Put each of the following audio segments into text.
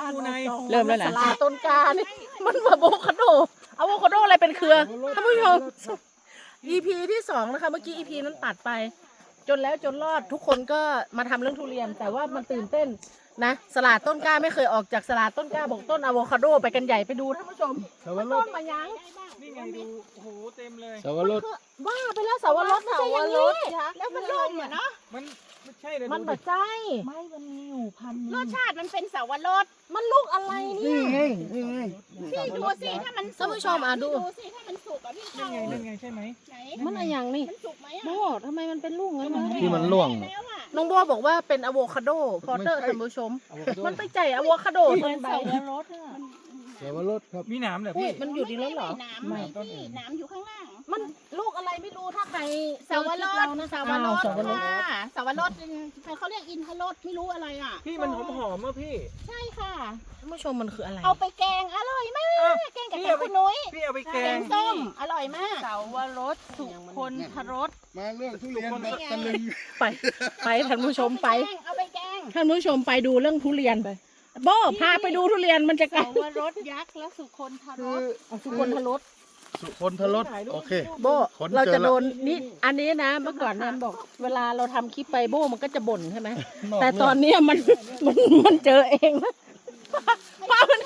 ดูในเริ่มแล้วนะสลาต้นกานี่มันอะโวคาโดอะโวคาโดอะไรเป็นเครือท่านผู้ชม EP ที่สองนะคะเมื่อกี้ EP นั้นตัดไป จนแล้วจนรอดทุกคนก็มาทำเรื่องทุเรียน แต่ว่ามันตื่นเต้นนะสลาต้นกล้าไม่เคยออกจากสลาต้นกล้าบอกต้นอะโวคาโดไปกันใหญ่ไปดูท่านผู้ชมสวรต้สนมายังนี่ไงดูโอ้โหเต็มเลยสวรสว่าไปแล้วสาวรสไม่ใช่อย่างนี้แล้วมันล่มอะเนาะมันไม่ใช่เลยมันดูแบดิบใจไม่มันมีอยู่พันหนึ่งรสชาติมันเป็นสาวรสมันลูกอะไรเนี่นี่ยไงนี่ไงพี่ดูสิถ้ามันสุกท่านผู้ชมอะดูดูสิถ้ามันสุกอะพี่นั่เข้านไงนั่นไงใช่ไหมไหนมันอะไรอย่างนี่มันสุกไหมโบอะทำไมมันเป็นลูกงั้นวะที่มันร่วง แล้วอะน้องโบบอกว่าเป็นอะโวคาโดพอเตอร์ไม่ใช่ท่านผู้ชมเอาไปด้วมัยนไปใจอะโวคาโดเหตรมืองนใบสาวรสอะ สวรสครับ มีหนามเหรออุ้ยพี่ มันอยู่ดีแล้วเหรอมันไม่ใช่หน้ำไหมพี่หน้ำอยู่ข้างล่าง มันลูกอะไรไม่รู้ถ้าใครสาวรเจอคลิปสเรานะสาวอ้รสสาวรสค่ะสาวรสเป็นเขาเรียกอินทรสไม่รู้อะไรอะ พี่มันหอมหอมๆอะพี่ ใช่ค่ะท่านผู้ชมมันคืออะไร เอาไปแกงอร่อยมากอ้าวแกงกับพี่แกงเอาไปคุณนุ้ย พี่เอาไปแกแกงงส้มอร่อยมาก สาวรสสุคนทรสมาเรื่องทุเรียนแบบตะลึงไปไปท่านผู้ชมไป เอาไปแกงท่านผู้ชมไปดูเรื่องทุเรียนไป โบพาไปดูทุเรียนมันจะไกลสาวรสยักษ์และสุคนทรคือสเอาทุกคนทะลดสุคนทรสโอเค โบขนเราเจอจะแล้วโดนนี่อันนี้นะเมื่อก่อนแนนบอก เวลาเราทำคลิปไปโบมันก็จะบ่นใช่ไหมนอกแต่ตอนเรื่งเนี้ยมันมันมันเจอเองนะป้ามัน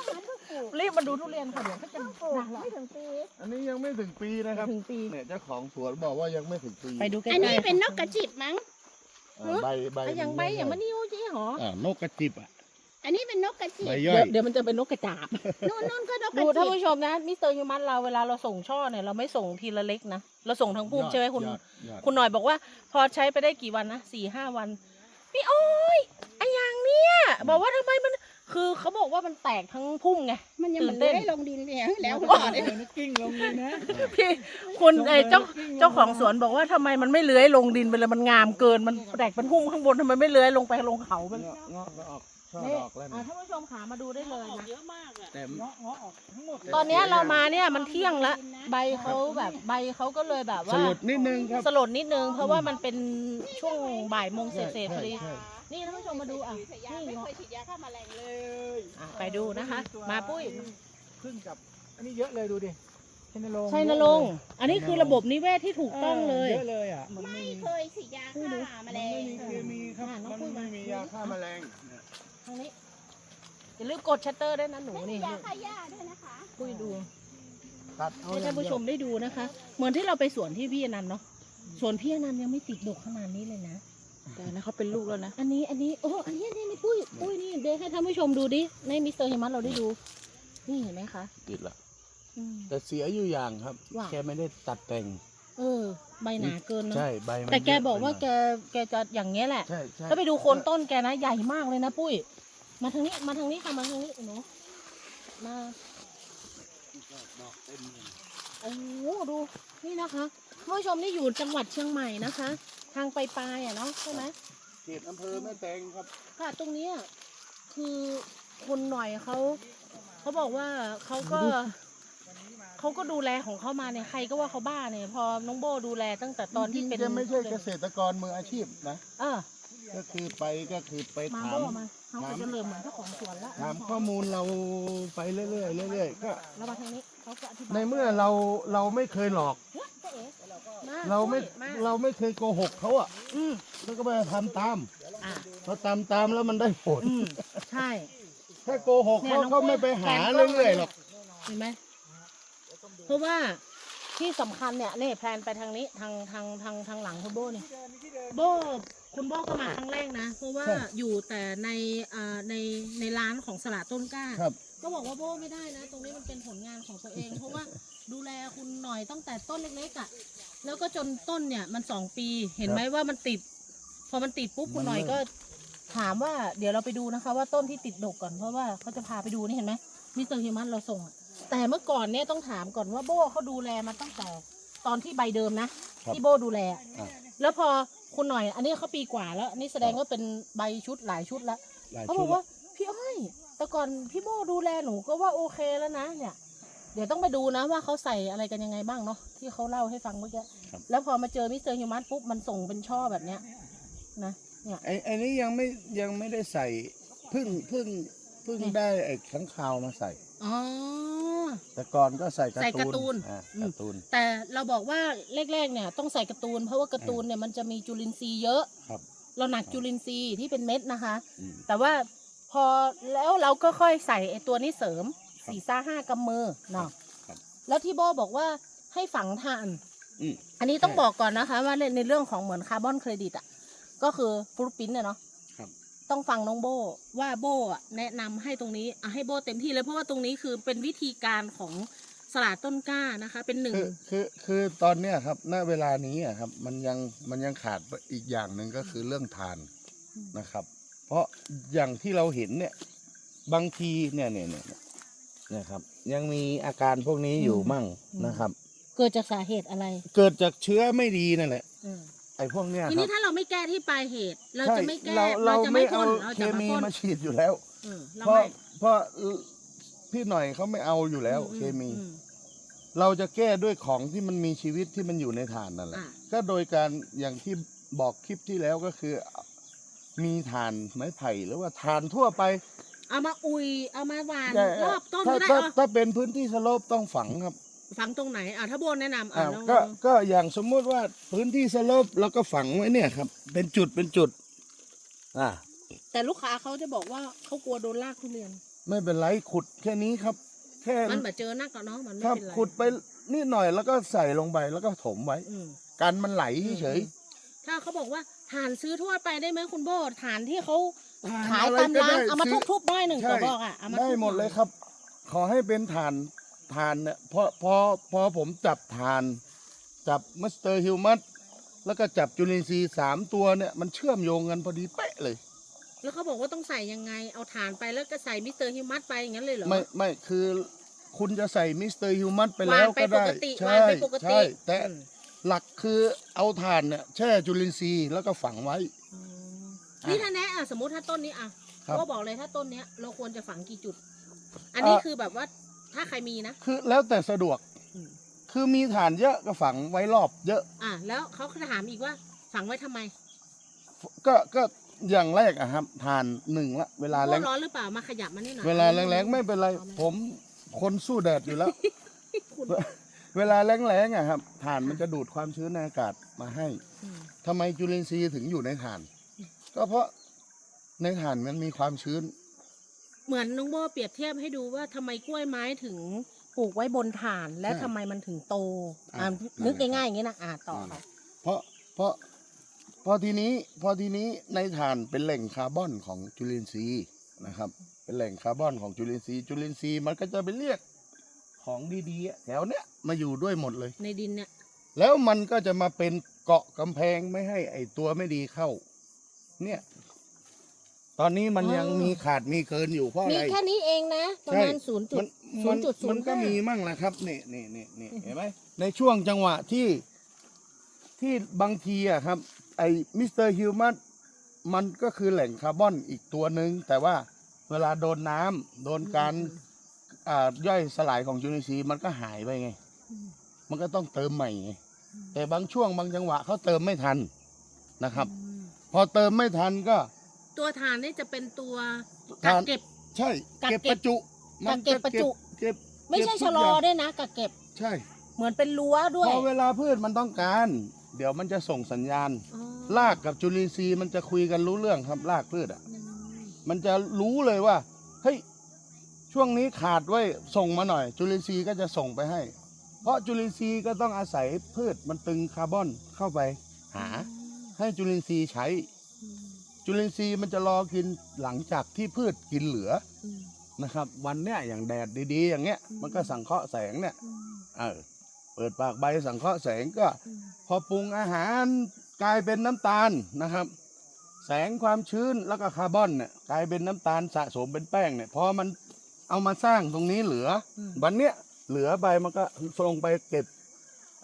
รีบมาดูทุเรียนค่ะเดี๋ยวก็จะดังแล้วไม่ถึงปี อันนี้ยังไม่ถึงปีนะครับถึงปี เนี่ยเจ้าของสวนบอกว่ายังไม่ถึงปีไปดูใกล้อันๆนี้เป็นนกกระจิบมั้ง อ่าใบใบอะอย่างใบอย่างมันนิ้วจี้หรออ่านกกระจิบอะ อันนี้เป็นนกกระจิบใบย่เดี๋อยวยเดี๋ยวมันจะเป็นนกกระจาบ นู่นนู่นก็นกกดูระท่านจิบผู้ชมนะมิสเตอร์ยูมันเราเวลาเราส่งช่อเนี่ยเราไม่ส่งทีละเล็กนะเราส่งทั้งพุ่มใช่ไหมคุณ ยอดยอด คุณหน่อยบอกว่า พอใช้ไปได้กี่วันนะสี่ห้าวันพี่โอ้ยไออย่างเนี้ยบอกว่าทำไมมันคือเขาบอกว่ามันแตกทั้งพุ่มไง มันยังตื่มันนเต้เลื้นอยลงดินเนี่ยแล้วโอ้ก่อนโหนี่กิ้งลงเลยนะพี่คุณไอเจ้าเจ้าของสวนบอกว่าทำไมมันไม่เลื้อยลงดินไปเลยมันงามเกินมันแตกเป็นพุ่มข้างบนทำไมไม่เลื้อยลงไปลงเขาไปเงาะเงาะก็ออก ช่อนี่ดอกแล้วอะนะท่านผู้ชมขามาดูได้เลยนะเยอะมากอะแต่เงาะเงาะออกทั้งหมดเลยตอนเนี้ยเรามาเนี่ยมันเที่ยงแล้วใบเขาแบบใบเขาก็เลยแบบสว่าลดนิดนึงครับ สลดนิดนึง เพราะว่ามันเป็นช่วงบ่ายโมงเศใช่ษๆพอดี ใช่ นี่ท่านผู้ชมมาดูอะ ฉีดยานี่ไม่เงาะเคยฉีดยาฆ่าแมลงเลย อะไปดูนะคะ มาปุ้ยพึ่งกับ อันนี้เยอะเลยดูดิชัยนรงค์ชัยนรงค์อันนี้คือระบบนิเวศที่ถูกต้องเลย เยอะเลยอะมันไม่ไม่มีเคยฉีดยาฆ่าแมมันลไม่งมีเคมีครับอ่าน้องมันปุ้ยไม่มามียาฆ่าแมลงทางนี้ อย่าลืมกดชัตเตอร์ด้วยนะหนูไม่มีนี่ยาฆ่าหญ้าด้วยนะคะปุ้ยดูตัดเอาให้ท่านผู้ชมได้ดูนะคะ เหมือนที่เราไปสวนที่พี่อนันต์เนาะสวนพี่อนันต์ยังไม่ติดดกขนาดนี้เลยนะ แต่นะเขาเป็นลูกแล้วนะ อันนี้อันนี้โอ้อันนี้นี่นี่ปุ้ยปุ้ยนี่เดี๋ยวให้ท่านผู้ชมดูดิในมิสเตอร์เฮมัสเราได้ดู นี่เห็นไหมคะติดละอืม แต่เสียอยู่อย่างครับ ว่า แกไม่ได้ตัดแต่ง เออ ใบหนาเกินเนาะใช่ใบมันแต่แกเยะบอกว่าไปแกแกจะอย่างเงี้ยแหละ ใช่ใช่แล้วไปดูโคนต้นแกนะใหญ่มากเลยนะปุ้ย มาทางนี้ มาทางนี้ค่ะ มาทางนี้หนู มา โอ้โหดู นี่นะคะท่านผู้ชมนี่อยู่จังหวัดเชียงใหม่นะคะ ทางไปปลายอะเนาะใช่ไหมเขตอำเภอแม่แตงครับ ค่ะ ตรงเนี้ยคือคุณหน่อยเขาเขาบอกว่าเขาก็เขาก็ดูแลของเขามาเนี่ยใครก็ว่าเขาบ้าเนี่ย พอน้องโบดูแลตั้งแต่ตอนที่เป็น จริงๆแกไม่ใช่เกษตรกรมืออาชีพนะ เออ ก็คือไปก็คือไปมาถาโบมมาเขาก็จะเริ่มเหมือนเจ้าของสวนละถามข้อมูลเราไปเรื่อยๆเรื่อยๆก็เรามาทางนี้เขาจะอธิบายในเมื่อเราเราไม่เคยหลอกเฮ้ยเจ๊เอ๋มาเราไม่มาเราไม่เคยโกหกเขาอะอืมแล้วก็ไปทำตามอะพอตามตามแล้วมันได้ผล อืมใช่ ถ้าโกหกเนี่ยเขาน้อง เขาไม่ไปหาแฟนกล้องเรื่อยๆหรอกเห็นไหมเพราะว่าที่สำคัญเนี่ยนี่แพลนไปทางนี้ทางทางทางทางหลังคุณโบเนี่ยโบ คุณโบก็มาครั้งแรกนะ เพราะว่าอยู่แต่ในอ่าในในร้านของสละต้นกล้า ครับ ก็บอกว่าโบไม่ได้นะ ตรงนี้มันเป็นผลงานของตัวเอง เพราะว่าดูแลคุณหน่อยตั้งแต่ต้นเล็กๆอะแล้วก็จนต้นเนี่ยมันสองปีเห็นไหมว่ามันติด พอมันติดปุ๊บคุณหน่อยก็ ถามว่าเดี๋ยวเราไปดูนะคะ ว่าต้นที่ติดดกก่อนเพราะว่าเขาจะพาไปดูนี่เห็นไหมมิสเตอร์ฮิวมันเราส่งอะแต่เมื่อก่อนเนี่ยต้องถามก่อนว่าโบเขาดูแลมาตั้งแต่ตอนที่ใบเดิมนะครับ ที่โบดูแลอะอะแล้วพอ คุณหน่อย อันนี้เขาปีกว่าแล้วอันนี้แสดงว่าเป็นใบชุดหลายชุดแล้วหลายเขาบชุอดกว่าพี่อ้อยแต่ก่อนพี่โบดูแลหนูก็ว่าโอเคแล้วนะ เนี่ย เดี๋ยวต้องไปดูนะว่าเขาใส่อะไรกันยังไงบ้างเนาะที่เขาเล่าให้ฟังเมื่อกี้แล้วพอมาเจอมิสเตอร์ฮิวมันปุ๊บมันส่งเป็นช่อแบบเนี้ยนะเนี่ย ไอ้ไอ้นี้ยังไม่ยังไม่ได้ใส่พึ่งพึ่งพึ่พิ่งได้ไอ้ข้างคาวมาใส่ อ๋อ แต่ก่อนก็ใส่การ์ตูนใส่การ์ตูนอ่าอืม การ์ตูนแต่เราบอกว่าแรกๆเนี่ยต้องใส่การ์ตูน เพราะว่าการ์ตูนเนี่ยมันจะมีจุลินทรีย์เยอะ ครับเราหนักจุลินทรีย์ที่เป็นเม็ดนะคะ อืม แต่ว่าพอแล้วเราก็ค่อยใส่ไอ้ตัวนี้เสริมครับสี่ซ่าห้ากำมือเนาะครับแล้วที่โบบอกว่าให้ฝังถ่าน อืมอันนี้ต้องใช่ บอกก่อนนะคะ ว่าในในเรื่องของเหมือนคาร์บอนเครดิตอะ ก็คือฟรุตปิ้นเนี่ยเนาะครับ ต้องฟังน้องโบว่าโบอะแนะนำให้ตรงนี้อะให้โบเต็มที่เลยเพราะว่าตรงนี้คือเป็นวิธีการของสลัดต้นกล้านะคะ เป็นหนึ่งคือคือคือตอนเนี้ยครับณเวลานี้อะครับมันยังมันยังขาดอีกอย่างหนึ่งก็คือเรื่องทานนะครับ เพราะอย่างที่เราเห็นเนี่ยบางทีเนี่ยเนี่ยเนี่ยเนี่ยเนี่ยครับ ยังมีอาการพวกนี้อยู่มั่งนะครับ เกิดจากสาเหตุอะไร เกิดจากเชื้อไม่ดีนั่นแหละอืม ไอ้พวกเนี้ยทีครันี้บถ้าเราไม่แก้ที่ปลายเหตุ เราใช่จะไม่แก้เราเราเราจะไม่ไม่เอาพ่นเราเคจะมามีพ่นมาฉีดอยู่แล้ว เออเราเพราะไม่เพราะพี่หน่อยเขาไม่เอาอยู่แล้วอืเคมี อืมเราจะแก้ด้วยของที่มันมีชีวิตที่มันอยู่ในฐานนั่นแหละ อะ ก็โดยการอย่างที่บอกคลิปที่แล้วก็คือ มีฐานไม้ไผ่หรือว่าฐานทั่วไปเอามาอุยเอามาหวานแต่รอบต้นถ้าก็ได้ถ้าเอาถ้าเป็นพื้นที่สโลปต้องฝังครับ ฝังตรงไหนอะถ้าโบนแนะนำอะอ่าลองก็ลองก็อย่างสมมุติว่าพื้นที่สโลปแล้วก็ฝังไว้เนี่ยครับ เป็นจุดเป็นจุด อ่า แต่ลูกค้าเขาจะบอกว่าเขากลัวโดนลากทุเรียน ไม่เป็นไรขุดแค่นี้ครับ แค่มันแบบเจอนักกับน้องมันไม่ครับเป็นไรขุดไปนิดหน่อยแล้วก็ใส่ลงไปแล้วก็ถมไว้ อืม กันมันไหลเฉย ถ้าเขาบอกว่าฐานซื้อทั่วไปได้ไหมคุณโบฐานที่เขาๆขายอะไรตามก็ร้านได้เอามาซื้ทุบๆหน้อยหนึ่งใช่ก็บอกอะเอามาได้ทุบหมดเลยครับ ขอให้เป็นฐาน ฐานเนี่ยพอพอพอผมจับฐานจับมิสเตอร์ฮิวมัสแล้วก็จับจุลินทรีย์สามตัวเนี่ยมันเชื่อมโยงกันพอดีเป๊ะเลย แล้วเขาบอกว่าต้องใส่ยังไงเอาฐานไปแล้วก็ใส่มิสเตอร์ฮิวมัสไปอย่างนั้นเลยเหรอ ไม่ไม่คือคุณจะใส่มิสเตอร์ฮิวมัสไปแล้วก็ได้วางไปปกติใช่วางไปปกติ ใช่แต่อืม หลักคือเอาฐานเนี่ยแช่จุลินทรีย์แล้วก็ฝังไว้อืมนี่ถ้าแนะอะสมมติถ้าต้นนี้อะครับก็บอกเลยถ้าต้นเนี้ยเราควรจะฝังกี่จุด อันนี้เอ่อคือแบบว่า ถ้าใครมีนะ คือแล้วแต่สะดวก อืม คือมีฐานเยอะก็ฝังไว้รอบเยอะ อะแล้วเขาถามอีกว่าฝังไว้ทำไมก็ก็อย่างแรกอะครับฐานหนึ่งละเวลาโคแรตงรร้อนหรือเปล่ามาขยับมานี่หน่อยเวลาแรงๆไม่เป็นไรอาไหผมคนสู้แดดอยู่แล้ว คุณเวลาแรงๆอะครับฐานมันจะดูดความชื้นในอากาศมาให้อืม ทำไมจุลินทรีย์ถึงอยู่ในฐาน ก็เพราะในฐานมันมีความชื้น เหมือนน้องโบเปรียบเทียบให้ดูว่าทำไมกล้วยไม้ถึงปลูกไว้บนฐานและใช่ทำไมมันถึงโตอะอะนึกง่ายๆอย่างนี้นะอะต่อค่ะเพราะเพราะพอทีนี้พอทีนี้ในฐานเป็นแหล่งคาร์บอนของจุลินทรีย์นะครับ เป็นแหล่งคาร์บอนของจุลินทรีย์จุลินทรีย์มันก็จะไปเรียกของดีๆอะแถวเนี้ยมาอยู่ด้วยหมดเลย ในดินเนี่ยแล้วมันก็จะมาเป็นเกาะกำแพงไม่ให้ไอตัวไม่ดีเข้า เนี่ย ตอนนี้มันยังมีขาดมีเกินอยู่เพราะมีอะไร แค่นี้เองนะ ประมาณใช่ ศูนย์จุมัดนศูมันนย์จุดศูมันนย์ก็ห้ามีมั่งแหละครับนี่นี่นี่นี่เห็นไหมในช่วงจังหวะที่ที่บางทีอะครับ ไอมิสเตอร์ฮิวมัสมันก็คือแหล่งคาร์บอนอีกตัวหนึ่งแต่ว่าเวลาโดนน้ำโดนการอ่าย่อยสลายของจุลินทรีย์มันก็หายไปไง มันก็ต้องเติมใหม่ไงแต่บางช่วงบางจังหวะเขาเติมไม่ทันนะครับอืมพอเติมไม่ทันก็ ตัวฐานนี่จะเป็นตัวฐานกักเก็บ ใช่ กักเก็บเก็บ ประจุกักเก็บประจุ เก็บ ไม่ใช่เก็บชะทุกลออย่างด้วยนะกักเก็บใช่เหมือนเป็นรั้วด้วยพอเวลาพืชมันต้องการ เดี๋ยวมันจะส่งสัญญาณ อ๋อรากกับจุลินทรีย์มันจะคุยกันรู้เรื่องครับรากพืชอะอืมมันจะรู้เลยว่า เฮ้ย ช่วงนี้ขาดไว้ส่งมาหน่อย จุลินทรีย์ก็จะส่งไปให้ เพราะจุลินทรีย์ก็ต้องอาศัยพืชมันตึงคาร์บอนเข้าไป หา ให้จุลินทรีย์ใช้อืม จุลินทรีย์มันจะรอกินหลังจากที่พืชกินเหลืออืม นะครับ วันเนี้ยอย่างแดดดีๆ อย่างเงี้ย อืม มันก็สังเคราะห์แสงเนี่ย อืมเออ เปิดปากใบสังเคราะห์แสงก็ อืมพอปรุงอาหารกลายเป็นน้ำตาลนะครับ แสงความชื้นแล้วก็คาร์บอนเนี่ยกลายเป็นน้ำตาลสะสมเป็นแป้งเนี่ยพอมันเอามาสร้างตรงนี้เหลืออมวันเนี้ยเหลือไปมันก็ลงไปเก็บ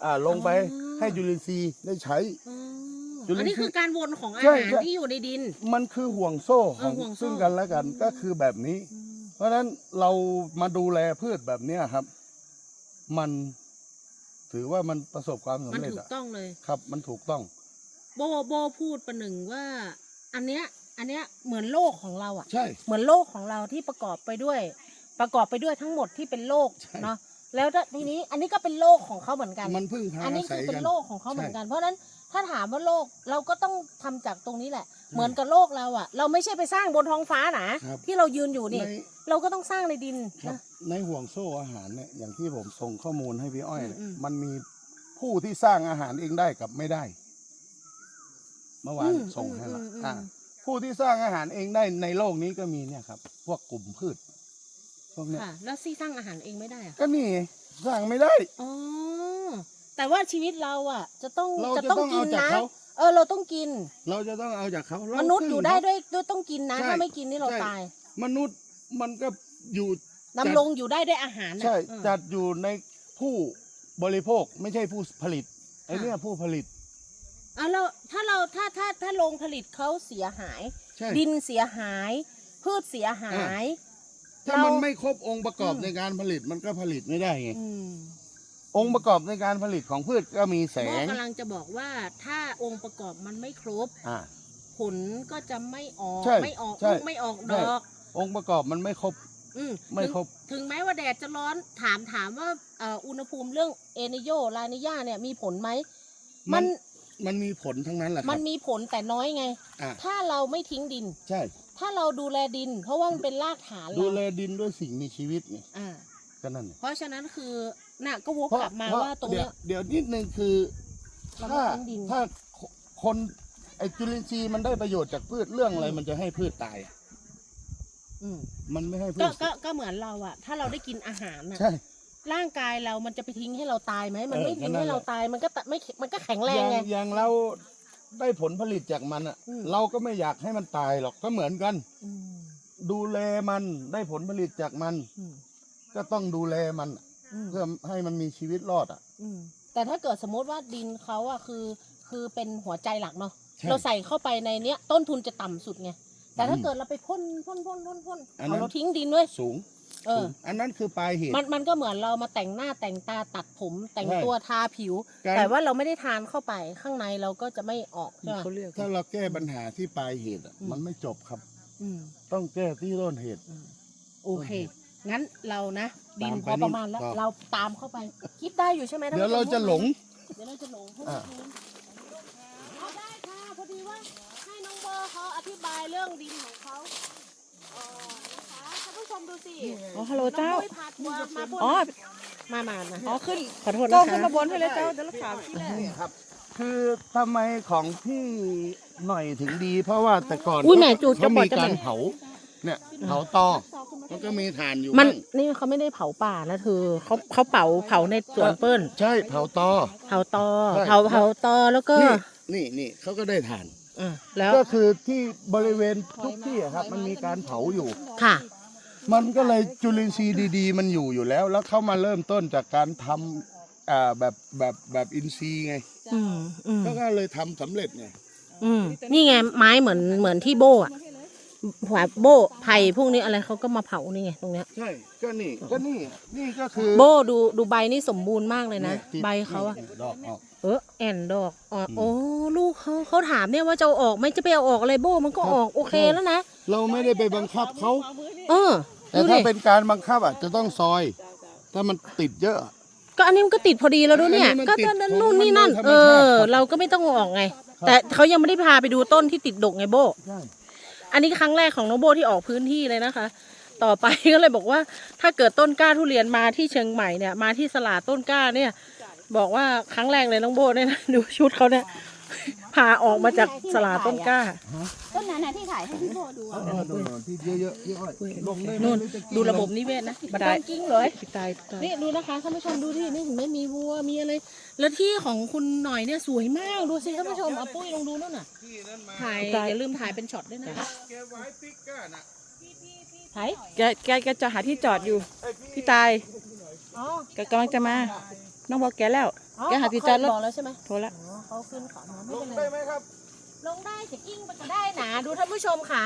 อ่าลงไปอ๋อ ให้จุลินทรีย์ได้ใช้อ๋อ จุลินทรีย์อันนี้คือการวนของอาใช่หารใช่ ที่อยู่ในดิน มันคือห่วงโซ่ของเออห่วงโซ่ ซึ่งกันและกันอืมก็คือแบบนี้อืมเพราะฉะนั้นเรามาดูแลพืชแบบเนี้ยครับ มันถือว่ามันประสบความมันสำเร็จถูกอะต้องเลย ครับ มันถูกต้อง โบโบพูดประหนึ่งว่า อันเนี้ยอันเนี้ยเหมือนโลกของเราอะ ใช่ เหมือนโลกของเราที่ประกอบไปด้วย ประกอบไปด้วยทั้งหมดที่เป็นโลกใช่ เนาะแล้วถ้าทีนี้อันนี้ก็เป็นโลกของเขาเหมือนกัน มันพึ่งพาอันนี้อาคืศัอยเป็นกันโลกของเขาเหมือนใช่กัน เพราะฉะนั้น ถ้าถามว่าโลกเราก็ต้องทำจากตรงนี้แหละ เหมือนกับโลกเราอะเราไม่ใช่ไปสร้างบนท้องฟ้านะครับ ที่เรายืนอยู่นี่ ในเราก็ต้องสร้างในดินครับ นะ ในห่วงโซ่อาหารเนี่ยอย่างที่ผมส่งข้อมูลให้พี่อ้อยเนี่ยอืมอืมมันมีผู้ที่สร้างอาหารเองได้กับไม่ได้ เมื่อวานอืมส่งให้ละอืมอืม อ่าผู้ที่สร้างอาหารเองได้ในโลกนี้ก็มีเนี่ยครับ พวกกลุ่มพืชพวกเนี้ยค่ะ แล้วซี่สร้างอาหารเองไม่ได้อะก็นี่ไงสร้างไม่ได้ อ๋อ แต่ว่าชีวิตเราอะ จะต้องเราจะจะต้องต้องกิเอานจากนะ เขาเออเราต้องกิน เราจะต้องเอาจากเขามเรานุษย์พึ่งอยู่ได้เขาด้วยด้วยต้องกินนะ ใช่ถ้าไม่กินนี่เราใช่ ตายมนุษย์มันก็อยู่ ดำรงอยู่ได้ด้วยอาหารน่ะใช่เออ จัดอยู่ในผู้บริโภคไม่ใช่ผู้ผลิตไอ้ค่ะเนี่ยผู้ผลิตอะเราถ้าเราถ้าถ้าถ้าโรงผลิตเขาเสียหาย ใช่ ดินเสียหาย พืชเสียหาย ถ้าเรามั มันไม่ครบองค์ประกอบอืมในการผลิตมันก็ผลิตไม่ได้ไง อืม องค์ประกอบในการผลิตของพืชก็มีแสพ่องกำลังจะบอกว่าถ้าองค์ประกอบมันไม่ครบอ่า ผลก็จะไม่ออกใช่ไม่ออกใช่ ลูกไม่ออกดใช่อก องค์ประกอบมันไม่ครบ อืมไม่ถึงครบ ถึงแม้ว่าแดดจะร้อนถามถามว่าเอ่ออุณหภูมิเรื่องเอเนโยลานิยาเนี่ยมีผลไหมมัมันนมันมีผลทั้งนั้นแหละคมัรันบมีผลแต่น้อยไง อ่าถ้าเราไม่ทิ้งดิน ใช่ ถ้าเราดูแลดิน เพราะว่ามันเป็นรากฐานเราดูแลดินด้วยสิ่งมีชีวิตไงอ่า ก็นั่นไงเพราะฉะนั้นคือ น่ะก็วกเพราะกลับมาเพราะว่าตรงเดี๋ยเนี้วยเดี๋ยวนิดนึงคือ เราไม่ถ้าทิ้งดิน ถ้าคนไอจุลินทรีย์มันได้ประโยชน์จากพืชเรื่องอะไรมันจะให้พืชตายอะอืมมันไม่ให้พืก็ชก็ก็เหมือนเราอะถ้าเราได้กินอาหารน่ะ ใช่ ร่างกายเรามันจะไปทิ้งให้เราตายไหม มันเออไม่ทิ้งก็นั่นให้เราแหละตาย มันก็ตะไม่ มันก็แข็งแรองย่างไง อย่างเราได้ผลผลิตจากมันอะ อืม เราก็ไม่อยากให้มันตายหรอกก็เหมือนกัน อืมดูแลมันได้ผลผลิตจากมัน อืมก็ต้องดูแลมันอื มเพื่อให้มันมีชีวิตรอดอะ อืมแต่ถ้าเกิดสมมติว่าดินเขาอะคือ คือเป็นหัวใจหลักเนาะใช่ เราใส่เข้าไปในเนี้ยต้นทุนจะต่ำสุดไงแต่ถ้าอืมเกิดเราไปพ่นพ่นพ่นพ่นพ่นอันนั้นเอาเราทิ้งดินด้วยสูงเออสูงอันนั้นคือปลายเหตุ มันมันก็เหมือนเรามาแต่งหน้าแต่งตาตัดผม แต่งใช่ ตัวทาผิวการแต่ว่าเราไม่ได้ทานเข้าไปข้างในเราก็จะไม่ออกใช่ไหม เขาเรียกถ้าเราแก้ปัญหาที่ปลายเหตุอะอืม มันไม่จบครับ อืมต้องแก้ที่ต้นเหตุ อืมโอเค งั้นเรานะดินตามพไปอนู่นประมาณแล้วต่อเราตามเข้าไป คิดได้อยู่ใช่ไหมท่นเดี๋ยวผู้ชเรามจะหลง เดี๋ยวเราจะหลงเพราะอ่าว่าเอาได้ค่ะพอดีว่าให้น้องเบอร์เขาอธิบายเรื่องดินของเขาเออนะคะท่านผู้ชมดูสิอ๋อฮัลโหลเจ้า น้องปุ้ยพาทัวร์มาพูดอ๋อ มามามาอ๋อขึ้นขอโทษกล้นะองขึ้นคะมาบนให้เลยเจ้าเดี๋ยวเราถามพี่แหละนี่ครับ คือทำไมของพี่หน่อยถึงดี เพราะว่าแต่ก่อนอุ้ยแม่จูจะเขาบอมีดจะกาแม่รเผา เนี่ยเผาตอมันก็มีฐานอยู่มันบ้างนี่เขาไม่ได้เผาป่านะเธอเขาเขาเผาเผาในสวนเปิ้ลใช่เผาตอ เผาตอใช่ เผาเผาตอแล้วก็นี่นี่นี่เขาก็ได้ฐาน อะแล้วก็คือที่บริเวณทุกที่อะครับ มันมีการเผาอยู่ ค่ะ มันก็เลยจุลินทรีย์ดี ๆ มันอยู่อยู่แล้ว แล้วเข้ามาเริ่มต้นจากการทำอ่าแบบแบบแบบอินทรีย์ไงอืมอืมเขาก็เลยทำสำเร็จไงอืมนี่ไงไม้เหมือนเหมือนที่โบอะ หัวโบไผ่พวกนี้อะไรเขาก็มาเผานี่ไงตรงเนี้ย ใช่ก็นี่ก็นี่นี่ก็คือ โบดูดูใบนี่สมบูรณ์มากเลยนะที่ใบเขาอะนี่ดอกออก เออแอนดอกอ๋ออมโอ้ลูกเขาเขาถามเนี่ยว่าจะเอาออกไหมจะไปเอาออกอะไรโบมันก็ออกโอเคแล้วนะเราไม่ได้ไปบังคับเขาเออแต่ดูถ้าดิเป็นการบังคับอะจะต้องซอย ถ้ามันติดเยอะ ก็อันนี้มันก็ติดพอดีแล้วด้วยเนี่ย อันนี้มันก็ติดตอนนั้นของนู่นนี่นั่นมันโดยธรรมเอชาติอครับเราก็ไม่ต้องเอาออกไง แต่เขายังไม่ได้พาไปดูต้นที่ติดดกไงโบใช่ อันนี้ครั้งแรกของน้องโบที่ออกพื้นที่เลยนะคะ ต่อไปก็เลยบอกว่า ถ้าเกิดต้นกล้าทุเรียนมาที่เชียงใหม่เนี่ยมาที่สลาต้นกล้าเนี่ย บอกว่าครั้งแรกเลยน้องโบเนี่ยนะดูชุดเขาเนี่ย พาออกมาจากสลาต้นกล้า ต้นนั้นนะที่ถ่ายให้พี่โบดูอะเออดูหน่อยที่เยอะๆพี่อ้อยลงได้ไหมนู่นหรือจะกิดูระบบนิเวศนะบันไดต้นกิ้งเลยพี่ตายพี่ตายนี่ดูนะคะท่านผู้ชมดูดินี่เห็นไหมมีวัวมีอะไร แล้วที่ของคุณหน่อยเนี่ยสวยมากดูสิท่านผู้ชมเอาปุ้ยลองดูนู่นน่ะที่นั่นมาถ่ายอย่าลืมถ่ายเป็นช็อตด้วยนะคะแกไว้ปิกก้าน่ะถ่ายแกแกแกจะหาที่จอดอยู่ไอ้พี่ตายอ๋อแกกำลังจะมา น้องบอกแกแล้วอ๋อแกหาที่จอดรถบอกแล้วใช่ไหมโทรละอ๋อเขาขึ้นเขามาลไม่งเป็นไรได้ไหมครับ ลงได้จะกิ้งไปก็ได้นะดูท่านผู้ชมค่ะ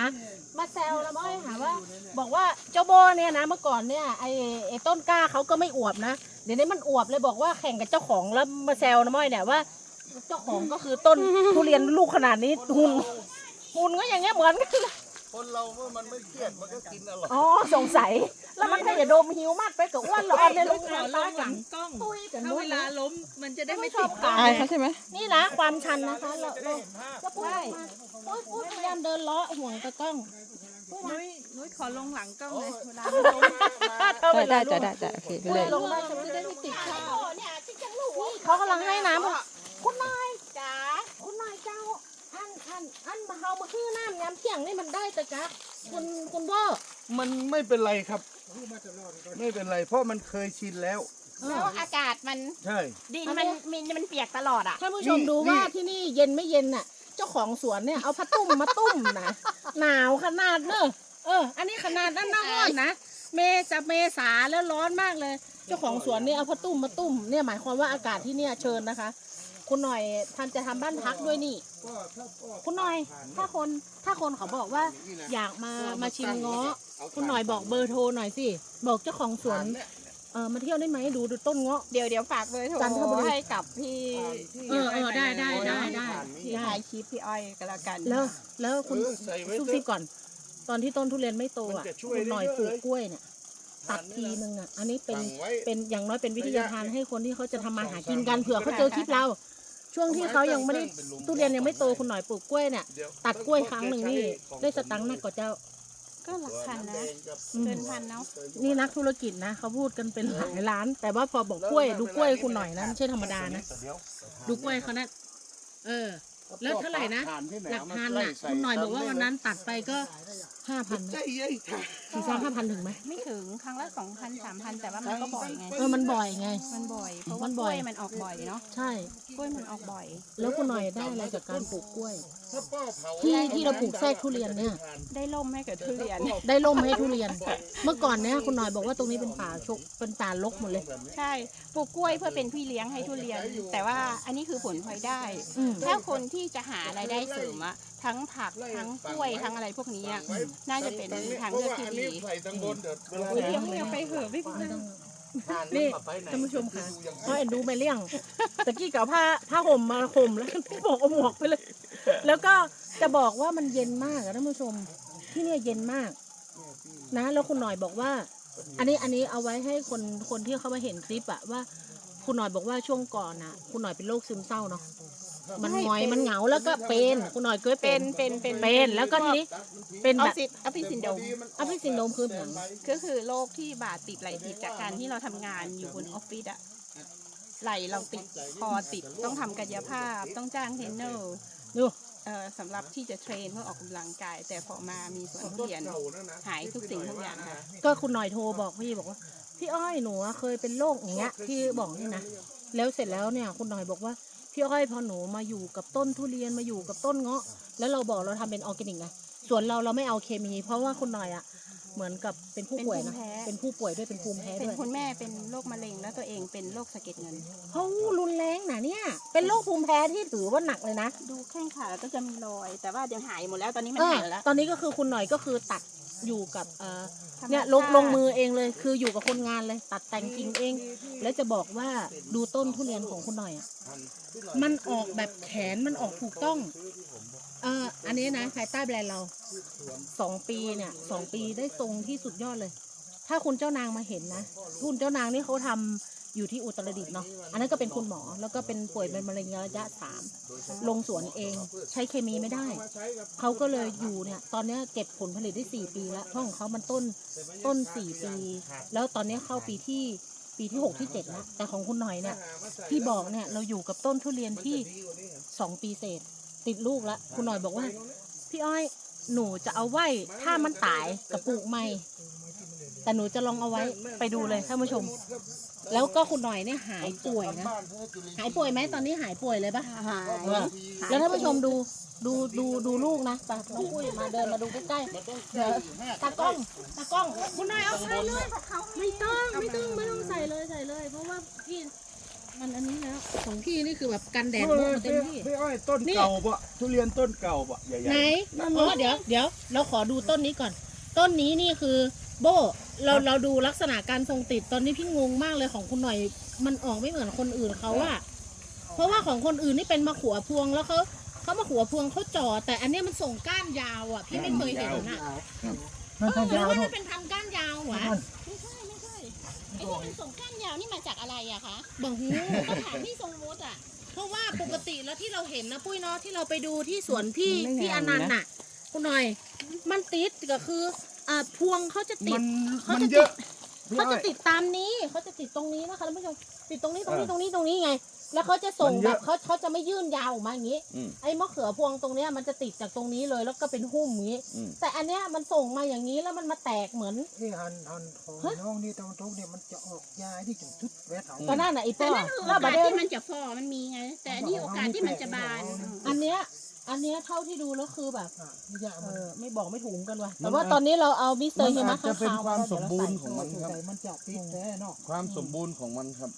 มาแซวแล้วม้อยหาว่า บอกว่าเจ้าโบเนี่ยนะเมื่อก่อนเนี่ยไอ้ไอ้ต้นกล้าเขาก็ไม่อวบนะ เดี๋ยวนี้มันอวบเลยบอกว่าแข่งกับเจ้าของแล้วมาแซวนะม้อยเนี่ยว่า เจ้าของก็คือต้นทุเรียนลูกขนาดนี้หุ่นหุ่นก็อย่างเงี้ยเหมือนกันเลยคนเราเมื่อมันไม่เครียดมันก็กินอร่อยอ๋อสงสัย แล้วมันก็อย่าดมหิวมากไปกับอ้วนร้อนเลยลูกขอน้ำลตางหกัลันงกล้องตุยกันถ้าหมเวดลานะล้มมันจะได้ไม่ไม่ชติอบดกัตาอายเขาใช่ไหมนี่นะความชันนะคะเราเราจะพูดมาปุ้ยปุ้ยพยายามเดินเลาะห่วงตะกล้องนุ้ยนุ้ยขอลงหลังกล้องเลยเวลาได้ได้จะได้จะโอเคไปเลยลงได้จะได้ไม่ติดข้าวเนี่ยที่จังหลูเขากำลังให้น้ำบอกคุณนายจ๋าคุณนายเจ้าอันอันอันมาเฮามาคือน้ำยำเที่ยงนี่มันได้แต่จ้ะคุณคุณพ่อมันไม่เป็นไรครับ ไม่เป็นไร เพราะมันเคยชินแล้ว แล้วอากาศมันใช่ ดินมันมีมันเปียกตลอดอะ ท่านผู้ชมนี่ดูว่านี่ที่นี่เย็นไม่เย็นน่ะ เจ้าของสวนเนี่ยเอาผ้าตุ้มมาตุ้มนะหนาวขนาดเนอะเออ อันนี้ขนาดนั้นหน้าร้อนนะเมษาเมษาแล้วร้อนมากเลย เจ้าของสวนเนี่ยเอาผ้าตุ้มมาตุ้มเนี่ยหมายความว่าอากาศที่เนี่ยเชิญนะคะ คุณหน่อยท่านจะทำบ้านพักด้วยนี่ คุณหน่อย ถ้าคนถ้าคนเขาบอกว่าอยากมามาชิมเงาะ คุณหน่อยบอกเบอร์โทรหน่อยสิ บอกเจ้าของสวน เออมาเที่ยวได้ไหมดูดูต้นเงาะ เดี๋ยวเดี๋ยวฝากเบอร์โทรจันทบุรี ให้กับพี่เออเออได้ได้ได้ได้ที่ถ่ายคลิปพี่อ้อยก็แล้วกันแล้วแล้วคุณเออใส่ไว้ซุบเถซิบอะก่อน ตอนที่ต้นทุเรียนไม่โตอะมันจะช่วยคุณหน่อยได้ปลูเยกอะเลย กล้วยเนี่ยตัดทีนึงอะ อันนี้เป็น สั่งไว้ เป็นอย่างน้อยเป็นวิทยาทานให้คนที่เขาจะทำมาหากินกันเผื่อเขาเจอคลิปเรา ช่วงที่เขายังไม่ได้ทุเรียนยังไม่โตคุณหน่อยปลูกกล้วยเนี่ย เดี๋ยวตัดกล้วยครั้งหนึ่งนี่ได้สตังค์มากกว่าเจ้า ก็หลักพันนะอืมเกินพันเนาะนี่นักธุรกิจนะเขาพูดกันเป็นหลายล้าน แต่ว่าพอบอกกล้วยดูกล้วยคุณหน่อยนะไม่ใช่ธรรมดานะเดี๋ยวดูกล้วยเขานะเออ แล้วเท่าไหร่นะทที่ไหลักพันเามาน่ะใส่คุณหน่อยบอกว่าวันนั้นตัดไปก็ห้าพันใจเย็นค่ะสี่สามห้าพันถึงไหมไม่ถึงครั้งละสองพันสามพันแต่ว่ามันก็บ่อยไงเออมันบ่อยไง มันบ่อยเพราะมัว่านกบ่ล้อวยยมันออกบ่อยเนาะใช่กล้วยมันออกบ่อย แล้วคุณหน่อยได้อะไรจากการปลูกกล้วยถ้าป้าเผา ที่ที่เราปลูกแทรกทุเรียนเนี่ย ได้ล่มให้กับทุเรียน ได้ร่มให้ทุเรียน เมื่อก่อนเนี่ยคุณหน่อยบอกว่าตรงนี้เป็นป่าชกเป็นป่ารกหมดเลย ใช่ ปลูกกล้วยเพื่อเป็นพี่เลี้ยงให้ทุเรียน แต่ว่าอันนี้คือผลพลอยได้อืมถ้าคนที่จะหารายได้เสริมอะทั้งผักทั้งกล้วยทั้งอะไรพวกนี้อะน่าจะเป็นทางเลือกที่พราะว่าอันดีนี้ใส่ทางบนเดี๋ยวเวลาโอ้ยน้ำเลี้ยงไปเหอะไม่ต้องทานนี่มาไปไหท่านผู้ชมค่ะเขาเอ็นดูไปเลี้ยงตะกี้เก่าผ้าผ้าห่มมาห่มแล้วพี่บอกเอาหมวกไปเลย แล้วก็จะบอกว่ามันเย็นมากอะท่านผู้ชม ที่เนี่ยเย็นมาก นะ แล้วคุณหน่อยบอกว่า อันนี้อันนี้เอาไว้ให้คนคนที่เขามาเห็นคลิปอะว่า คุณหน่อยบอกว่าช่วงก่อนน่ะคุณหน่อยเป็นโรคซึมเศร้าเนาะมันหงอยมันเหงาแล้วก็เป็นคุณหน่อยเคยเป็เป็นนเป็นเป็นเป็นแล้วก็ทีนี้เป็นออแบฟบฟิศออฟฟิศซินโดรมอภิสินโดมคือเหมือนก็คือโรคที่บาดติดไหลติดจากการที่เราทำงานอยู่บนออฟฟิศอะไหลเราติดคอติดต้องทำกายภาพต้องจ้างเทรนเนอร์ ดูเอ่อสำหรับที่จะเทรนเพื่อออกกำลังกาย แต่พอมามีสวนทุเรียน หายทุกสิ่งทุกอย่างค่ะ ก็คุณหน่อยโทรบอกพี่บอกว่า พี่อ้อยหนูอะเคยเป็นโรคอย่างเงี้ยที่บอกนี่นะแล้วเสร็จแล้วเนี่ย คุณหน่อยบอกว่าพี่อ้อยพอหนูมาอยู่กับต้นทุเรียนมาอยู่กับต้นเงาะ แล้วเราบอกเราทำเป็นออร์แกนิกไงส่วนเราเราไม่เอาเคมี เพราะว่าคุณหน่อยอะ เหมือนกับเป็นผู้ป่วยนะเป็นผู้ป่วยด้วยเป็นภูมิแพ้เป็นด้วยคุณแม่เป็นโรคมะเร็งแล้วตัวเองเป็นโรคสะเก็ดเงินเขารุนแรงนะเนี่ย เป็นโรคภูมิแพ้ที่ถือว่าหนักเลยนะ ดูแข้งขาก็จะมีรอย แต่ว่าเดี๋ยวหายหมดแล้วตอนนี้มันเออหายแล้ว ตอนนี้ก็คือคุณหน่อยก็คือตัดอยู่กับเอ่อธรรมเนี่ยชาติลงลงมือเองเลย คืออยู่กับคนงานเลย ตัดแต่งกิ่งเอง แล้วจะบอกว่าดูต้นทุเรียนของคุณหน่อยอะมันออกแบบแขนมันออกถูกต้อง เอออันนี้นะภายใต้แบรนด์เราสองปีเนี่ยสองปีได้ทรงที่สุดยอดเลย ถ้าคุณเจ้านางมาเห็นนะคุณเจ้านางนี่เขาทำอยู่ที่อุตรดิตถ์เนาะอันนั้นก็เป็นคุณหมอแล้วก็เป็นป่วยเป็นมะเร็งระยะสามลงสวนเองใช้เคมีไม่ได้เขาก็เลยอยู่เนี่ย ตอนนี้เก็บผลผลิตได้สี่ปีแล้วเพราะของเขามันต้นต้นสี่ปี แล้วตอนนี้เข้าปีที่ปีที่หกที่เจ็ดแล้วแต่ของคุณหน่อยเนี่ยที่บอกเนี่ยเราอยู่กับต้นทุเรียนที่สองปีเศษ ติดลูกแล้วคุณหน่อยบอกว่า พี่อ้อยหนูจะเอาไว้ถ้ามันตายกับปลูกใหม่ แต่หนูจะลองเอาไว้ไปดูเลยท่านผู้ชม แล้วก็คุณหน่อยเนี่ยหายป่วยนะหายป่วยไหมตอนนี้หายป่วยเลยปะหายเออแล้วท่านผู้ชมดูดูดูดูลูกนะไปน้องปุ้ยมาเดินมาดูใกล้ๆเดี๋ยวตากล้องตากล้อง คุณนายเอาใส่เลยไม่ต้องไม่ต้องไม่ต้องใส่เลยใส่เลย เพราะว่าพี่ มันอันนี้แล้วของพี่นี่คือแบบกันแดดโม่เต็มที่ พี่อ้อยต้นนี่ เก่าปะทุเรียนต้นเก่าปะใหญ่ไหนอ๋อเดี๋ยวเดี๋ยวเราขอดูต้นนี้ก่อน ต้นนี้นี่คือ โบเราเราดูลักษณะการทรงติดตอนนี้พี่งงมากเลยของคุณหน่อย มันออกไม่เหมือนคนอื่นเขาอะเพราะว่าของคนอื่นนี่เป็นมะขัวพวงแล้วเขาเขามาหัวพวงเขาจ่อแต่อันเนี้ยมันส่งก้านยาวอะพี่ไม่เคยเห็นอะมันเอทาองหรืยาอวว่านู่มันนเป็นพันธุ์ก้านยาวหวะ ไม่ใช่ไม่ใช่ไอ้ที่มันส่งก้านยาวนี่มาจากอะไรอะคะบ่หูก็ถามพี่ทรงวุฒิอะเพราะว่าปกติแล้วที่เราเห็นนะปุ้ยเนาะที่เราไปดูที่สวนพี่มันไม่พี่งาอมนันต์นะน่ะคุณหน่อย มันติดก็คืออ่าพวงเขาจะติดมันเขามันจะเยติอะดเขาจะติดตามนี้เขาจะติดตรงนี้นะคะท่านผู้ชมติดตรงนี้ตรงนี้ตรงนี้ตรงนี้ไง แล้วเขาจะส่งมันแบเยบอะเขาเขาจะไม่ยื่นยาวออกมาอย่างนี้ อืม ไอ้มะเขือพวงตรงเนี้ยมันจะติดจากตรงนี้เลยแล้วก็เป็นหุ้มอย่างนี้ อืม แต่อันเนี้ยมันส่งมาอย่างนี้แล้วมันมาแตกเหมือน ที่หันหันของน้องนี่ตรงตรงเนี่ยมันจะออกยาที่จุดทุดแวะเถาก็นั่นน่ะไอ้ป้แต่อนั่นคือโอแล้วบักาดสเดิที่มมันจะฟอมันมีไง แต่อันนี้โอกาสที่มันจะบาน อันเนี้ย อันเนี้ยเท่าที่ดูแล้วคือแบบอะนี่ยาเอมัน อไม่บอกไม่ถูกกันว่ะมันแต่ว่าตอนนี้เราเอามิสเตอมัร์นฮิวมัอาสจจะเป็นข้าวๆความแล้วสเดี๋ยวมเราบูรใส่ณ์ของมันครับมันจะติดแท้เนาะความสมบูรณ์ของมันครับ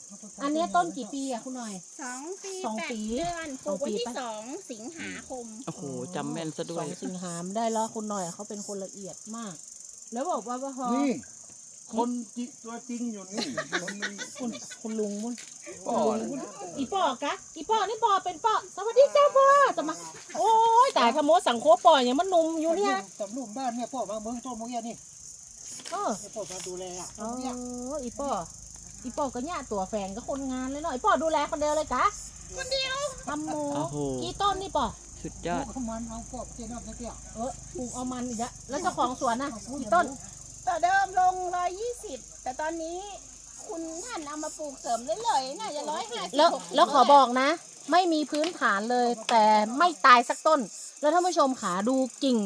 อันเนี้ยต้นกี่ปีอะคุณหน่อย สองปีสองแปดปีเดือนปลูกวันที่สองปีปะ สองสิงหาคม โอ้โหจำแม่นซะด้สวอย งสิงหามได้แล้วคุณหน่อยเขาเป็นคนละเอียดมาก แล้วบอกว่าว่าพอนี่ คนจิตัวจริงอยู่นี่คนนี้คุณคุณลุงมุนป่อคุณลุงมุนอีปอกะอีปอนี่ปอเป็นปอสวัสดีจ้าพ่อจะมาโอ้ยแต่ธรรมโมสังโคปออย่างมันหนุ่มอยู่เนี่ยสำรูปบ้านเนี่ยพ่อมาเมืองต้นเมืองเนี้ยนี่เออพ่อมาดูแลอะเอออีปออีปอก็เนี่ยตัวแฟนก็คนงานเลยเนาะอีปอดูแลคนเดียวเลยกะคนเดียวทำโมโอ้โหกี่ต้นนี่ปอสุดยอดเขามันเอาพ่อเจนับนะเตี้ยเออปลูกเอามันอีกแล้วแล้วเจ้าของสวนน่ะกี่ต้น ต่อเดิมลงร้อยยี่สิบแต่ตอนนี้คุณท่านเอามาปลูกเสริมเรื่อยๆน่าจะร้อยห้าสิบแล้วแล้วขอบอกนะ ไม่มีพื้นฐานเลย แต่ไม่ตายสักต้น แล้วท่านผู้ชมขาดูกิ่ง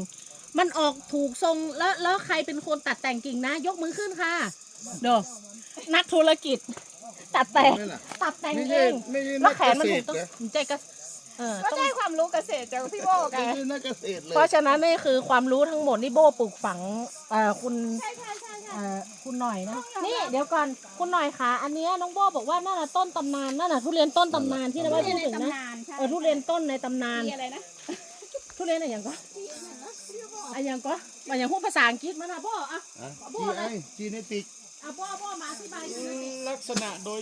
มันออกถูกทรงแล้วแล้วใครเป็นคนตัดแต่งกิ่งนะ ยกมือขึ้นค่ะเด้อนักธุรกิจ ตัดแต่งนั่นน่ะตัดแต่งไม่เอใช่งไม่ใช่แล้นัวกแขเกนมันษถูตกรต้องนะใจก็ เออก็ต้องได้ความรู้เกษตรจากพี่โบกัไม่นใช่นักเกษตรเลยเพราะฉะนั้นนี่คือความรู้ทั้งหมดที่โบปลูกฝังเอ่อคุณใช่ใช่ใช่ใช่ เอ่อคุณหน่อยนะนี่ เดี๋ยวก่อนคุณหน่อยคะอันเนี้ยน้องโบบอกว่านั่นน่ะต้นตำนานนั่นน่ะทุเรียนต้นตำนานที่เราไม่เรียพูนดในถึงนะตำนานใช่เออทุเรียนต้นในตำนาน มีอะไรนะทุเรียนอะไรอย่างก็อะไรอย่างก็มาอย่างพูดภาษาอังกฤษมานะพ่ออะ GI จีเนติก อะพ่อพ่อมาอธิบายสิลักษณะโดย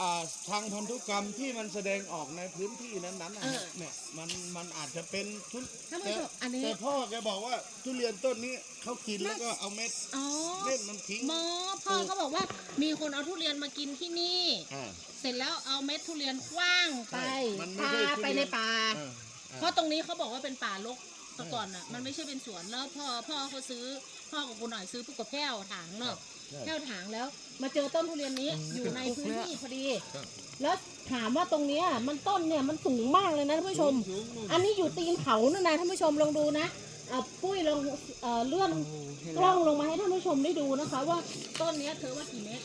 อ่าทางพันธุกรรมที่มันแสดงออกในพื้นที่นั้นๆนะฮะเนี่ยมันมันอาจจะเป็นทุท่านผู้แต่ชมอันนี้แต่พ่อแกบอกว่าทุเรียนต้นนี้เขากินแล้วก็เอาเม็ดอ๋อเม็ดมันทิ้งหมอพ่อเขาบอกว่ามีคนเอาทุเรียนมากินที่นี่ อ่า เสร็จแล้วเอาเม็ดทุเรียนคว้างไปใช่มันไม่พาใช่ทุเรียน ไปในป่า อ่าเพราะตรงนี้เขาบอกว่าเป็นป่ารกแต่ก่อนอะ มันไม่ใช่เป็นสวนแล้วพ่อพ่อเขาซื้อ พ่อกับคุณหน่อยซื้อปุ๊กกับแพ้วถางเนาะใช่ แพ้วถางแล้ว มาเจอต้นทุเรียนนี้อยู่ในพื้นที่พอดีครับแล้วถามว่าตรงเนี้ยมันต้นเนี่ยมันสูงมากเลยนะท่านผู้ชมสูงนู่นอันนี้อยู่ตีนเขานั่นนะท่านผู้ชมลองดูนะอะปุ้ยลองเอ่อเลื่อนโอ้โหเห็นกล้แล้อวงลงมาให้ท่านผู้ชมได้ดูนะคะ ว่าต้นเนี้ยเธอว่ากี่เมตร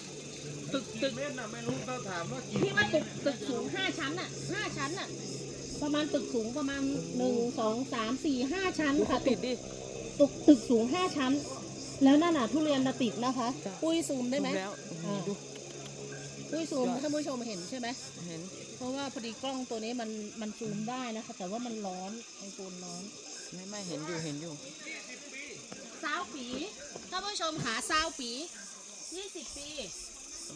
ตึกตึกเม็ดน่ะไม่รู้เขาถามว่ากี่พี่ว่าตึกตึกสูงห้าชั้นอะห้าชั้นอะประมาณตึกสูงประมาณหนึ่งสองสามสี่ห้าชั้นค่ะติดดิตึกตึกสูงห้าชั้น แล้วนั่นน่ะทุเรียนน่ะติดนะคะ จ้ะ ปุ้ยซูมได้ไหม ดูแล้วโอ้โหอ่า ดูปุ้ยซูมยอดท่านผู้ชมเห็นใช่ไหม เห็นเพราะว่าพอดีกล้องตัวนี้มันมันซูมได้นะคะ แต่ว่ามันร้อนไอโฟนร้อน ไม่ไม่เห็นอยู่เห็นอยู่ ซาวปีท่านผู้ชมหาซาวปียี่สิบปี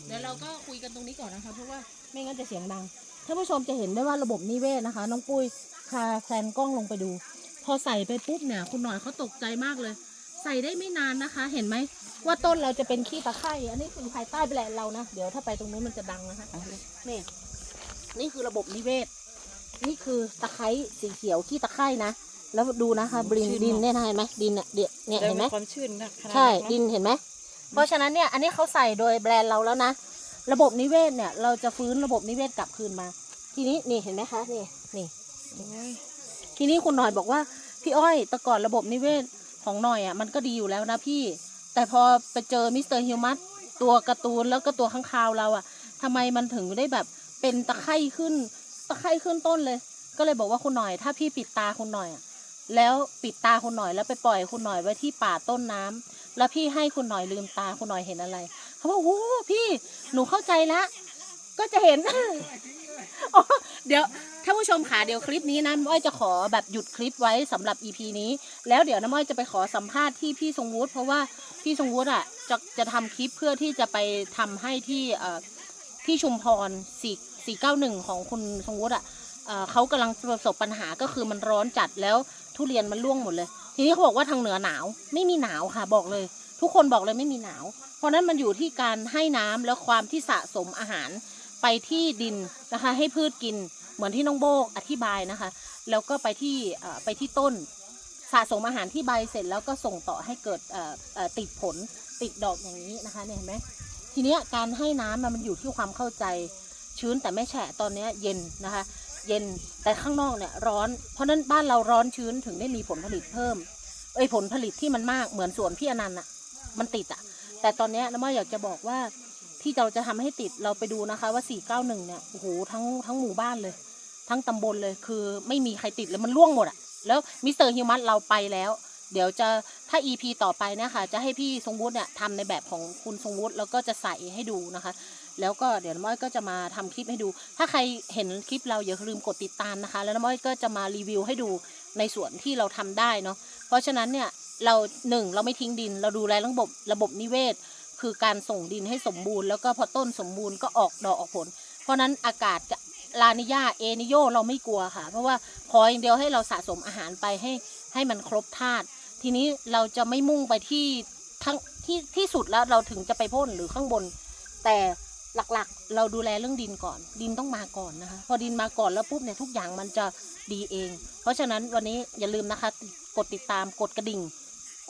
เดี๋ยวเราก็คุยกันตรงนี้ก่อนนะคะ เพราะว่าไม่งั้นจะเสียงดัง ท่านผู้ชมจะเห็นได้ว่าระบบนิเวศนะคะ น้องปุ้ยพาแพลนกล้องลงไปดู พอใส่ไปปุ๊บเนี่ย คุณหน่อยเขาตกใจมากเลย ใส่ได้ไม่นานนะคะ เห็นไหมว่าต้นเราจะเป็นขี้ตะไคร่อันนี้คือภายใต้แบรนด์เรานะเดี๋ยวถ้าไปตรงนู้นมันจะดังนะคะเอาเลยนี่นี่คือระบบนิเวศ นี่คือตะไคร้สีเขียวขี้ตะไคร่นะแล้วดูนะคะดินดินเนี่ยนะเห็นไหมดินเนี่ยเดี๋ยวเนี่ยแล้วเห็นไหมมีความชื่นนะขนาดใช่นั้นดินเห็นไหมเพราะฉะนั้นเนี่ยอันนี้เขาใส่โดยแบรนด์เราแล้วนะระบบนิเวศเนี่ย เราจะฟื้นระบบนิเวศกลับคืนมา ทีนี้นี่เห็นไหมคะนี่นี่โอ้ยทีนี้คุณหน่อยบอกว่าพี่อ้อยแต่ก่อนระบบนิเวศ ของหน่อยอะมันก็ดีอยู่แล้วนะพี่ แต่พอไปเจอมิสเตอร์ฮิวมัสตัวการ์ตูนแล้วก็ตัวข้างคาวเราอะทำไมมันถึงได้แบบเป็นตะไคร่ขึ้นตะไคร่ขึ้นต้นเลย ก็เลยบอกว่าคุณหน่อย ถ้าพี่ปิดตาคุณหน่อยอะแล้วปิดตาคุณหน่อยแล้วไปปล่อยคุณหน่อยไว้ที่ป่าต้นน้ำแล้วพี่ให้คุณหน่อยลืมตาคุณหน่อยเห็นอะไรเขาบอกโอ้พี่หนูเข้าใจละก็จะเห็นอ๋อ เดี๋ยวท่านผู้ชมค่ะเดี๋ยวคลิปนี้นะน้ำอ้อยจะขอแบบหยุดคลิปไว้สำหรับ EP นี้ แล้วเดี๋ยวน้ำอ้อยจะไปขอสัมภาษณ์ที่พี่ทรงวุฒิเพราะว่าพี่ทรงวุฒิอะจะจะทำคลิปเพื่อที่จะไปทำให้ที่เอ่อที่ชุมพรสี่สี่เก้าหนึ่งของคุณทรงวุฒิอะเอ่อเขากำลังประสบปัญหาก็คือมันร้อนจัดแล้วทุเรียนมันร่วงหมดเลย ทีนี้เขาบอกว่าทางเหนือหนาวไม่มีหนาวค่ะบอกเลย ทุกคนบอกเลยไม่มีหนาว เพราะฉะนั้นมันอยู่ที่การให้น้ำแล้วความที่สะสมอาหาร ไปที่ดินนะคะ ให้พืชกินเหมือนที่น้องโบกอธิบายนะคะ แล้วก็ไปที่ไปที่ต้นสะสมอาหารที่ใบเสร็จแล้วก็ส่งต่อให้เกิดติดผลติดดอกอย่างนี้นะคะเนี่ยเห็นไหมทีนี้การให้น้ำมันอยู่ที่ความเข้าใจชื้นแต่ไม่แฉะตอนนี้เย็นนะคะ เย็นแต่ข้างนอกเนี่ยร้อน เพราะนั้นบ้านเราร้อนชื้นถึงได้มีผลผลิตเพิ่มเอ้ยผลผลิตที่มันมากเหมือนสวนพี่อนันต์อะมันติดอะแต่ตอนนี้น้ำมันอยากจะบอกว่า ที่เราจะทำให้ติดเราไปดูนะคะว่า 491 เนี่ยโอ้โหทั้งทั้งหมู่บ้านเลย ทั้งตำบลเลยคือไม่มีใครติดเลยมันร่วงหมดอะแล้วมิสเตอร์ฮิวมัสเราไปแล้ว เดี๋ยวจะถ้า EP ต่อไปนะคะจะให้พี่ทรงวุฒิเนี่ยทำในแบบของคุณทรงวุฒิแล้วก็จะใส่ให้ดูนะคะ แล้วก็เดี๋ยวน้ำม้อยก็จะมาทำคลิปให้ดู ถ้าใครเห็นคลิปเราอย่าลืมกดติดตามนะคะ แล้วน้ำม้อยก็จะมารีวิวให้ดูในส่วนที่เราทำได้เนาะเพราะฉะนั้นเนี่ยเราหนึ่งเราไม่ทิ้งดิน เราดูแลระบบระบบนิเวศ คือการส่งดินให้สมบูรณ์แล้วก็พอต้นสมบูรณ์ก็ออกดอกออกผล เพราะนั้นอากาศจะลานิยาเอนิโยเราไม่กลัวค่ะ เพราะว่าขออย่างเดียวให้เราสะสมอาหารไปให้ให้มันครบธาตุทีนี้เราจะไม่มุ่งไปที่ทั้งที่ที่สุดแล้วเราถึงจะไปพ่นหรือข้างบน แต่หลักๆ เราดูแลเรื่องดินก่อน ดินต้องมาก่อนนะคะพอดินมาก่อนแล้วปุ๊บเนี่ยทุกอย่างมันจะดีเอง เพราะฉะนั้นวันนี้อย่าลืมนะคะ กดติดตามกดกระดิ่ง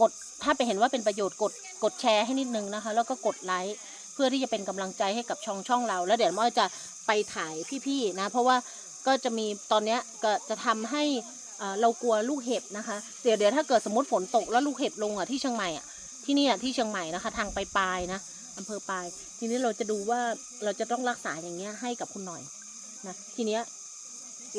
กด ถ้าไปเห็นว่าเป็นประโยชน์กดกดแชร์ให้นิดนึงนะคะ แล้วก็กดไลค์เพื่อที่จะเป็นกำลังใจให้กับช่องช่องเรา แล้วเดี๋ยวมอจะไปถ่ายพี่ๆนะ เพราะว่าก็จะมีตอนนี้ก็จะทำให้เรากลัวลูกเห็บนะคะ เดี๋ยวเดี๋ยวถ้าเกิดสมมติฝนตกแล้วลูกเห็บลงอะที่เชียงใหม่อะที่นี่อะที่เชียงใหม่นะคะ ทางไปปลายๆนะอำเภอปลาย ทีนี้เราจะดูว่าเราจะต้องรักษาอย่างเงี้ยให้กับคุณหน่อยนะทีเนี้ย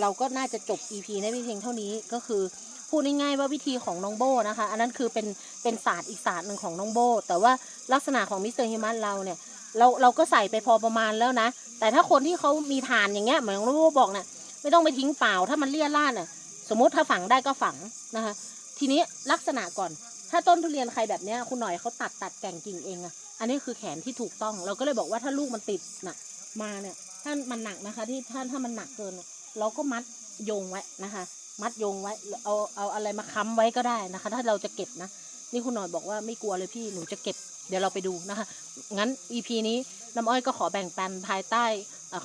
เราก็น่าจะจบ EP ในเพียงเท่านี้ก็คือ พูดง่ายๆว่าวิธีของน้องโบนะคะ อันนั้นคือเป็นเป็นศาสตร์อีกศาสตร์หนึ่งของน้องโบ แต่ว่าลักษณะของมิสเตอร์ฮิมันเราเนี่ยเราเราก็ใส่ไปพอประมาณแล้วนะ แต่ถ้าคนที่เขามีฐานอย่างเงี้ยเหมือนน้องโบบอกเนี่ยไม่ต้องไปทิ้งเปล่าถ้ามันเลี่ยราดน่ะสมมติถ้าฝังได้ก็ฝังนะคะ ทีนี้ลักษณะก่อน ถ้าต้นทุเรียนใครแบบเนี้ยคุณหน่อยเขาตัดตัดแก่งกิ่งเองอะอันนี้คือแขนที่ถูกต้อง เราก็เลยบอกว่าถ้าลูกมันติดน่ะมาเนี่ยถ้ามันหนักนะคะที่ถ้าถ้ามันหนักเกิน เราก็มัดโยงไว้นะคะ มัดโยงไว้เอาเอาอะไรมาค้ำไว้ก็ได้นะคะ ถ้าเราจะเก็บนะ นี่คุณหน่อยบอกว่าไม่กลัวเลยพี่หนูจะเก็บ เดี๋ยวเราไปดูนะคะ งั้น EP นี้น้ำอ้อยก็ขอแบ่งปันภายใต้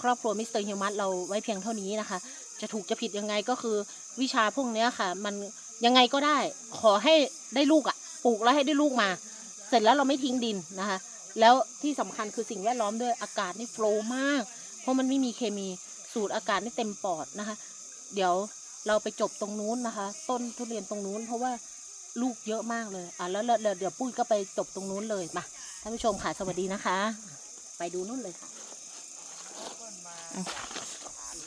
ครอบครัวมิสเตอร์ฮิวมัสเราไว้เพียงเท่านี้นะคะ จะถูกจะผิดยังไงก็คือวิชาพวกเนี้ยค่ะ มันยังไงก็ได้ขอให้ได้ลูกอะ่ะปลูกแล้วให้ได้ลูกมา เสร็จแล้วเราไม่ทิ้งดินนะคะ แล้วที่สำคัญคือสิ่งแวดล้อมด้วยอากาศนี่โฟล์มาก เพราะมันไม่มีเคมีสูดอากาศนี่เต็มปอดนะคะ เดี๋ยว เราไปจบตรงนู้นนะคะ ต้นทุเรียนตรงนู้น เพราะว่าลูกเยอะมากเลยอะแล้วแล้วแล้วเดี๋ยวปุ้ยก็ไปจบตรงนู้นเลยมาท่านผู้ชมค่ะสวัสดีนะคะ ไปดูนู่นเลยค่ะ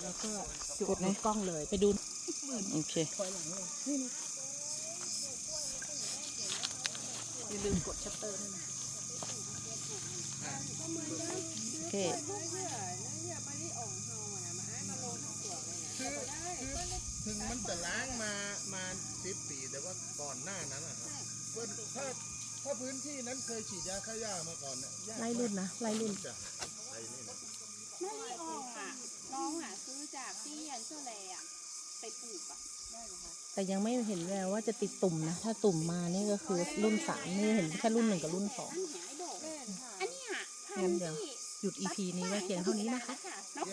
แล้วก็จุดในกล้องเลยไปดูโอเคอย่าลืมกดชัตเตอร์ด้วยนะโอเค ถึงมันจะล้างมามาสิบปีแต่ว่าก่อนหน้านั้นนะครับเพิ่นถ้าถ้าพื้นที่นั้นเคยฉีดยาฆ่าหญ้ามาก่อนเนี่ยยากไล่รุ่นนะไล่รุ่น จะไอ้นี่นะไม่ได้ออกอะ น้องอะซื้อจากที่ยันเซอร์แลอะ ไปปลูกอะ ได้เหรอคะแต่ยังไม่เห็นแววว่าจะติดตุ่มนะ ถ้าตุ่มมานี่ก็คือรุ่นสามนี่เห็นแค่รุ่นหนึ่งกับรุ่นสอง อันเนี้ยไอ้ดอกอันเนี้ยพันงั้นธุ์เดี๋ยวที่หยุด EP นี้ไว้เพียงเท่านี้นะคะค่ะน้อง